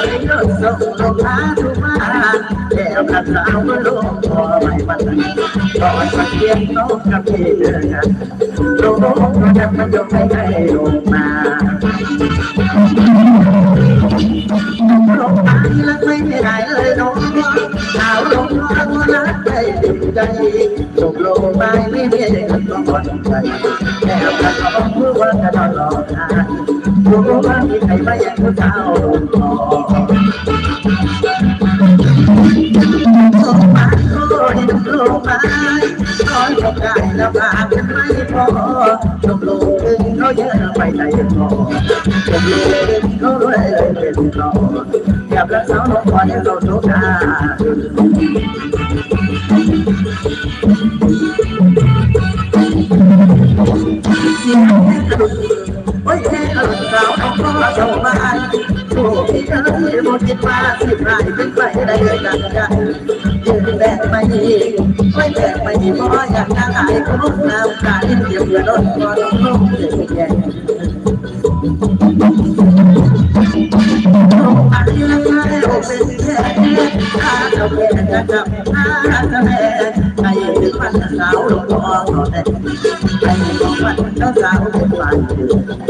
มื่อไรก็ส่งลงมาทุกมาแล้วกับสาวก็ลงพอไม่ปันก่อนมาเทียนโต๊ะกับพี่เดินกันลงก็จะมายกให้ให้ลงมาลงมาแล้วไม่ได้เลยน้องสาวลงมาก็รักใจดีใจลงลงไปไม่ได้กันต้องวันใจแล้วกับสาวพูดว่า รู้ว่ามีใครมาแย่งผู้าวลงคอลงมาโอ้ยลงมาคอยบได้ล้วมาเป็นไม่พอลงลงถึงเขาเยอะไปใจพอลงลงถึงเขารวยเลยเป็นรออยากรักสาวลงคอยเราทุกท่า โอ้ยเธอหมดจิตมาสิบรายเป็นไปได้เลยกันกันยืนแบกไม่ไม่แบกไม่พราะอยากจะหายก็ลุกน้ำกายเดียวเดือดร้อนก็ต้องลุกเสียแย่อันนี้ละไม่เป็นแค่ข้าจะเป็นจะจับข้าจะแม่ไอ้ถึงมันสาวลงคอต่อได้ไอ้ของมันจ้าสาวเป็นฝ่ายเจ้าเมื่อได้แค่ได้ดอ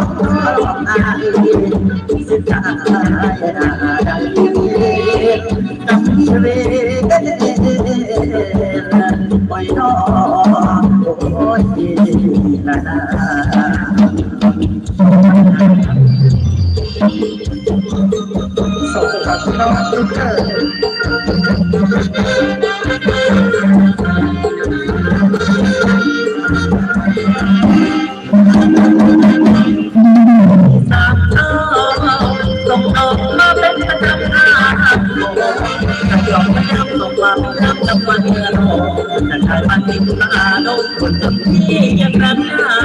โอ้ ส่งความรักจำวันเมื่อโลแต่ชายบ้านที่ตุลาดนคนจำที่ยังรักหนา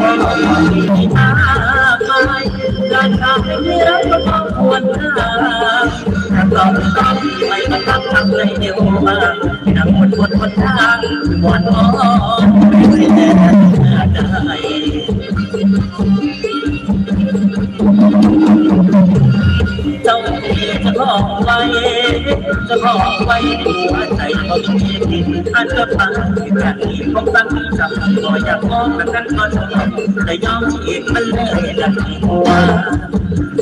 ก็มีทางไปการทำให้รักก็ต้องควรค่าถ้าต้องต้องไม่มาทำทำเลยเดียวมานั่งบนบนบนทางวันมองไม่แน่ได้เจ้า จะลองไว้จะลองไว้หัวใจเขามีดินอันจะฟังแค่นี้คงตั้งจับก็อยากมองกันกันก็ชอบแต่ยอมฉีกมันเลยดังหัว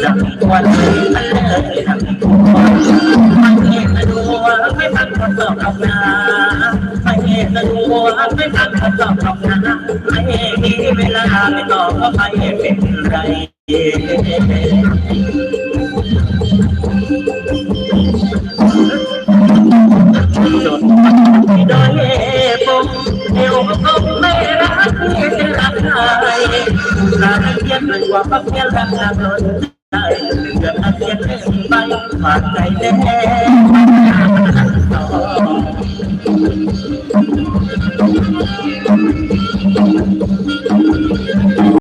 ดังวันนี้มันเลยดังหัวไม่เห็นดูไม่ฟังคนตอบคำนาไม่เห็นดูไม่ฟังคนตอบคำนาไม่มีเวลาไม่ตอบก็ไม่เป็นไร จดที่ได้ผมเดียวก็ไม่รักที่จะรักใครลาเทียนหรือว่าพักเทียนรักนางล้นใจเกือบอาเทียนไปผ่านใจแน่